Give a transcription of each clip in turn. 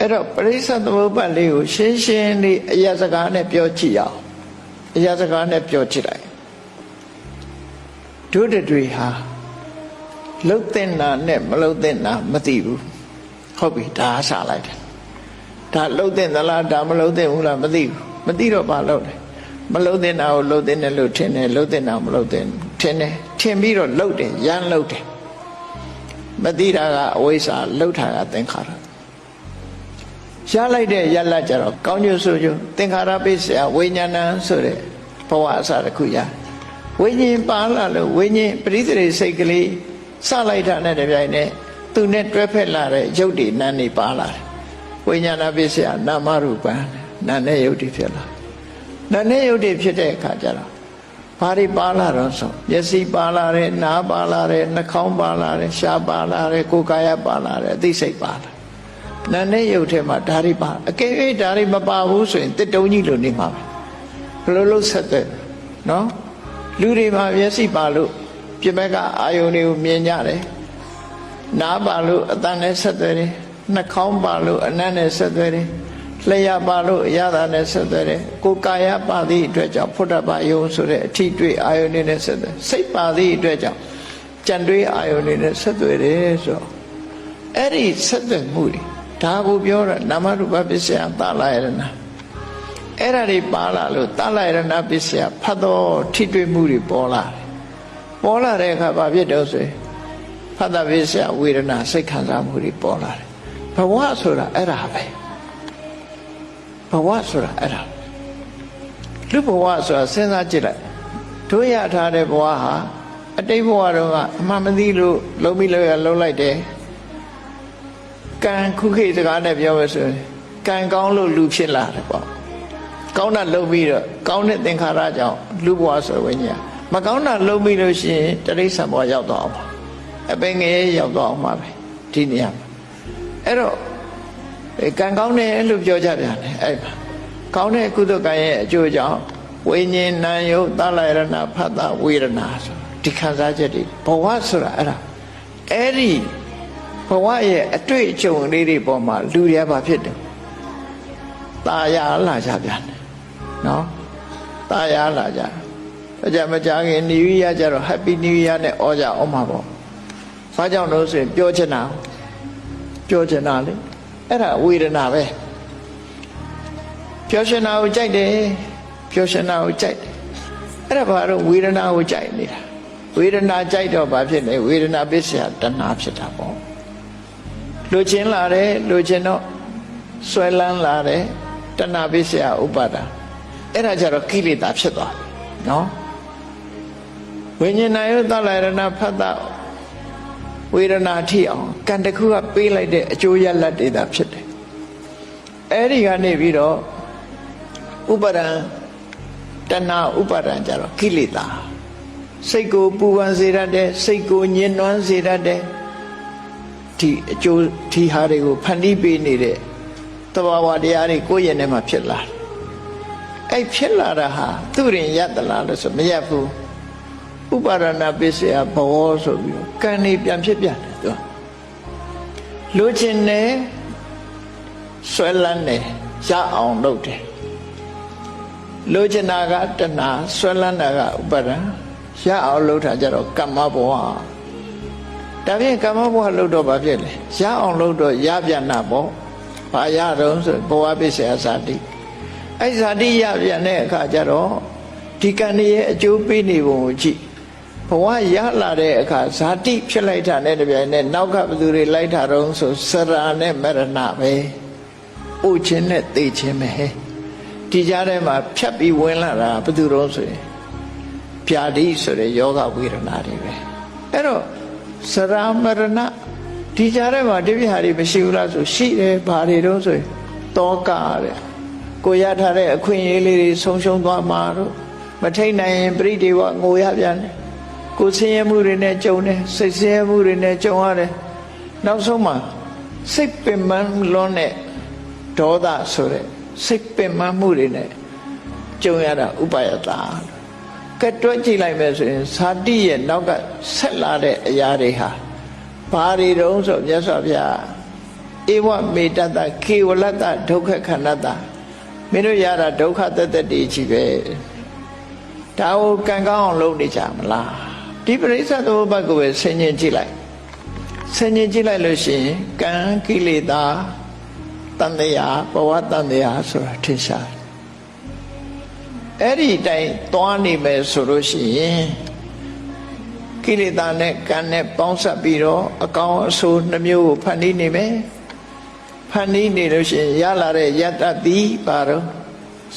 အဲ့တော့ပရိစ္ဆသမုပ္ပါလေးကိုရှင်းရှင်းလေးအရာစကားနဲ့ပြောကြည့်အောင်အရာစကားနဲ့ပြောကြည့်လိုက်တို့တွေဟာလှုပ်တဲ့နာနဲ့မလှုပ်တဲ့နာမသိဘူးဟုတ်ပြီဒါအစားလိုက်တယ်ဒါလှုပ်တဲ့သလားဒါမလှုပ်တဲ့ဘူးလားမသိဘူးမသိတော့ဘာလှုပ်လဲမလှုပ်တဲ့နာကိုလှုပ်တဲ့နဲ့လို့ထင်တယ်လှုပ်တဲ့နာမလှုပ်တဲ့ထင်တယ်ထင်ပြီးတော့လှုပ်တယ်ရမ်းလှုပ်တယ်မသိတာကအဝိဇ္ဇာလှုပ်တာကသင်္ခါရ ရလိုက်တဲ့ရလတ်ကြတော့ကောင်းကျိုးဆိုကျိုးသင်္ခါရပိစ္ဆယဝိညာဏဆိုတဲ့ဘဝအစတစ်ခုရဝိညာဉ်ပါလာလို့ဝိညာဉ်ပရိသေစိတ်ကလေးစလိုက်တာနဲ့တပြိုင်နက်သူနဲ့တွဲဖက်လာတဲ့ရုပ်တည်နန်းနေပါလာတယ်ဝိညာဏပိစ္ဆယနာမရူပံနာနဲ့ရုပ်တည်ဖြစ်လာနာနဲ့ရုပ်တည်ဖြစ်တဲ့အခါကျတော့ဘာတွေပါလာတော့ဆိုမျက်စိပါလာတယ်နားပါလာတယ်နှာခေါင်းပါလာတယ်ရှားပါလာတယ်ကိုယ်ကာယပါလာတယ်အသိစိတ်ပါလာ နာနဲ့ရုပ်ထဲမှာဓာရီပါအကယ်၍ဓာရီမပါဘူးဆိုရင်တစ်တုံးကြီးလိုနေမှာပဲဘယ်လိုလုပ်ဆက်တဲ့နော်လူတွေမှာမျက်စိပါလို့ပြမက်ကအာယုန်တွေကိုမြင်ကြတယ်နားပါလို့အတန်နဲ့ဆက်သွယ်တယ်နှာခေါင်းပါလို့အနံ့နဲ့ဆက်သွယ်တယ်လျှာပါလို့အရသာနဲ့ဆက်သွယ်တယ်ကိုယ်ကာယပါသည့်အတွက်ကြောင့်ဖုဒ္ဓဘာယုံဆိုတဲ့အထီးတွေ့အာယုန်တွေနဲ့ဆက်သွယ်စိတ်ပါသည့်အတွက်ကြောင့်ကြံတွေးအာယုန်တွေနဲ့ဆက်သွယ်တယ်ဆိုတော့အဲ့ဒီဆက်သွယ်မှုတွေ ဒါကိုပြောတာနာမရူပပစ္စယသာလယရဏအဲ့ဒါတွေပါလာလို့သာလယရဏပစ္စယဖတ်တော့ထိတွေ့မှုတွေပေါ်လာတယ်ပေါ်လာတဲ့အခါဘာဖြစ်တော့ဆိုရင်ဖတ်တာပစ္စယဝေဒနာစိတ်ခံစားမှုတွေပေါ်လာတယ်ဘဝဆိုတာအဲ့ဒါပဲဘဝဆိုတာအဲ့ဒါလူဘဝဆိုတာစဉ်းစားကြည့်လိုက်တို့ရထားတဲ့ဘဝဟာအတိတ်ဘဝတုန်းကအမှန်မသိလို့လုံးပြီးလို့ရလုံးလိုက်တယ် ကံခုခေတ်စကားနဲ့ပြောမယ်ဆိုရင်ကံကောင်းလို့လူဖြစ်လာတယ်ပေါ့ကောင်းတာလုပ်ပြီးတော့ကောင်းတဲ့သင်္ခါရကြောင့်လူဘဝဆိုဝိညာဉ်မကောင်းတာလုပ်ပြီးလို့ရှိရင်တရိစ္ဆာန်ဘဝရောက်တော့အောင်ပါအပင်ငယ်ရောက်တော့အောင်ပါပဲဒီနေရာမှာအဲ့တော့အဲကံကောင်းတယ်လို့ပြောကြပြန်တယ်အဲ့မှာကောင်းတဲ့ကုသကံရဲ့အကျိုးကြောင့်ဝိညာဉ်နာယုတ်သလယရဏဖတ်တာဝေဒနာဆိုဒီခံစားချက်တွေဘဝဆိုတာအဲ့ဒါအဲ့ဒီ ဘဝရဲ့အတွေ့အကြုံလေးတွေပေါ်မှာလူရပါဖြစ်တယ်ตาရလာကြပြန်တယ်နော်ตาရလာကြအကြမကြခင် New Year ကြတော့ Happy New Year နဲ့ဩကြအောင်မှာပေါ့ဘာကြောင့်လို့ဆိုရင်ပြောချင်တာပြောချင်တာလေအဲ့ဒါဝေဒနာပဲပြောချင်တာကိုကြိုက်တယ်ပြောချင်တာကိုကြိုက်တယ်အဲ့ဒါဘာလို့ဝေဒနာကိုကြိုက်နေတာဝေဒနာကြိုက်တော့ဘာဖြစ်လဲဝေဒနာပစ္စယတဏှာဖြစ်တာပေါ့ လူချင်းလာတယ်လူချင်းတော့ဆွဲလန်းလာတယ်တဏှာပစ္စယဥပါဒာအဲ့ဒါကြတော့ကိလေသာဖြစ်သွားပြီနော်ဝိညာဏယုသလရဏဖတ်တာဝေဒနာထိအောင်ကံတစ်ခုကပေးလိုက်တဲ့အကျိုးရလတ်တွေသာဖြစ်တယ်အဲ့ဒီကနေပြီးတော့ဥပါဒံတဏှာဥပါဒံကြတော့ကိလေသာစိတ်ကိုပူပန်စေတတ်တယ်စိတ်ကိုညှဉ်းနှွမ်းစေတတ်တယ် ဒီအကျိုးဒီဟာတွေကိုဖန်တီးပေးနေတဲ့တဘာဝတရားတွေကိုယ့်ရဲ့ထဲမှာဖြစ်လာတယ်အဲ့ဖြစ်လာတာဟာသူရင်ရတလားလို့ဆိုမရဘူးဥပါဒနာပစ္စယဘောဆိုပြီးတော့ကံနေပြန်ဖြစ်ပြန်တယ်သူလူချင်းနဲ့ဆွဲလန်းတယ်ရအောင်လုပ်တယ်လူချင်တာကတဏှာဆွဲလန်းတာကဥပါဒံရအောင်လုပ်တာကြတော့ကမ္မဘဝ ဒါဖြင့်ကမ္မဘဝလုပ်တော့ဘာဖြစ်လဲရအောင်လုပ်တော့ရပြန်တာပေါ့ဘာရတော့ဆိုဘဝပစ္စယဇာတိအဲ့ဇာတိရပြန်တဲ့အခါကျတော့ဒီကံရဲ့အကျိုးပေးနေပုံကိုကြည့်ဘဝရလာတဲ့အခါဇာတိဖြစ်လိုက်တာနဲ့တပြိုင်နက်နောက်ကဘသူတွေလိုက်တာတော့ဆိုစရာနဲ့မရဏပဲအိုခြင်းနဲ့သိခြင်းပဲဒီကြားထဲမှာဖြတ်ပြီးဝင်လာတာဘသူတော့ဆိုရင်ဗျာတိဆိုတဲ့ယောဂဝေဒနာတွေပဲအဲ့တော့ စရာမရဏဒီကြားထဲမှာတပြည့်ဟာတွေမရှိဘူးလားဆိုရှိတယ်ဘာတွေတော့ဆိုရင်တောကတဲ့ကိုရထားတဲ့အခွင့်အရေးလေးတွေဆုံးရှုံးသွားမှာတော့မထိတ်နိုင်ရင်ပြိတေဝငိုရပြန်တယ်ကိုဆင်းရဲမှုတွေနဲ့ကြုံတယ်စိတ်ဆင်းရဲမှုတွေနဲ့ကြုံရတယ်နောက်ဆုံးမှာစိတ်ပင်ပန်းလွန်းတဲ့ဒေါသဆိုတဲ့စိတ်ပင်ပန်းမှုတွေနဲ့ကြုံရတာဥပါယတာ ကဲတွက်ကြည့်လိုက်မယ်ဆိုရင်ဇာတိရဲ့နောက်ကဆက်လာတဲ့အရာတွေဟာဘာတွေတုံးဆိုမြတ်စွာဘုရားဧဝမေတ္တတခေဝလတ္တဒုက္ခခန္ဓတမင်းတို့ရတာဒုက္ခတသက်တည်းကြီးပဲဒါကိုကံကောင်းအောင်လုပ်နေကြမလားဒီပရိစ္ဆသမုပ္ပါဒ်ကိုပဲဆင်ញင်ကြည့်လိုက်ဆင်ញင်ကြည့်လိုက်လို့ရှိရင်ကံကိလေသာတန်တရားဘဝတန်တရားဆိုတာထင်ရှားတယ် အဲ့ဒီတိုင်သွားနေမယ်ဆိုလို့ရှိရင်ကိလေသာနဲ့ကံနဲ့ပေါင်းစပ်ပြီးတော့အကောင်အဆိုးနှမျိုးကိုဖန်တီးနေမယ်ဖန်တီးနေလို့ရှိရင်ရလာတဲ့ယတ္တတိပါတော့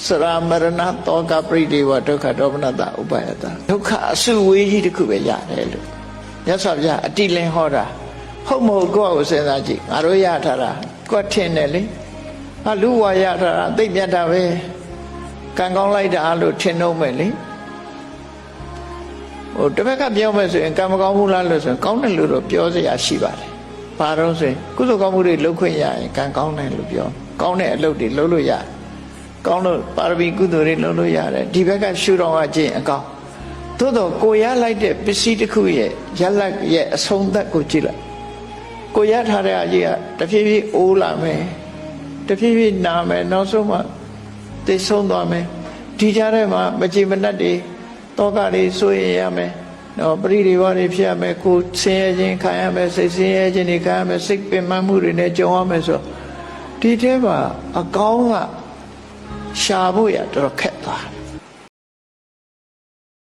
စရာမရဏတောကပရိဒေဝဒုက္ခဒေါမနတဥပါယတဒုက္ခအစုဝေးကြီးတစ်ခုပဲရတယ်လို့မြတ်စွာဘုရားအတိလင်းဟောတာဟုတ်မဟုတ်ကိုယ့်ကိုစဉ်းစားကြည့်ငါတို့ရထားတာကိုယ်ထင်တယ်လေအလူဝါရထားတာသိပ်မြတ်တာပဲ ကံကောင်းလိုက်တာလို့ထင်တော့မယ်လေဟိုတစ်ဖက်ကပြောမယ်ဆိုရင်ကံမကောင်းဘူးလားလို့ဆိုရင်ကောင်းတယ်လို့တော့ပြောစရာရှိပါတယ်။ဘာတော့ဆိုရင်ကုသိုလ်ကောင်းမှုတွေလုပ်ခွင့်ရရင်ကံကောင်းတယ်လို့ပြော။ကောင်းတဲ့အလုပ်တွေလုပ်လို့ရတယ်။ကောင်းလို့ပါရမီကုသိုလ်တွေလုပ်လို့ရတယ်။ဒီဘက်ကရှုတော်ကကျင့်အကောင်း။သို့တော့ကိုရလိုက်တဲ့ပစ္စည်းတစ်ခုရဲ့ရလက်ရဲ့အဆုံးသက်ကိုကြည့်လိုက်။ကိုရထားတဲ့အကြီးကတဖြည်းဖြည်းအိုးလာမယ်။တဖြည်းဖြည်းနာမယ်နောက်ဆုံးမှ သိဆုံးသွားမယ်။ဒီကြားထဲမှာမကြည်မနှက်တွေတောကတွေဆိုရင်ရမယ်နော်ပရိဒီဝါတွေဖြစ်ရမယ်ကိုယ်ဆင်းရဲခြင်းခံရမယ်စိတ်ဆင်းရဲခြင်းတွေခံရမယ်စိတ်ပင်ပန်းမှုတွေနဲ့ကြုံရမယ်ဆိုဒီထဲမှာအကောင်းကရှာဖို့ရတော်တော်ခက်သွားတယ်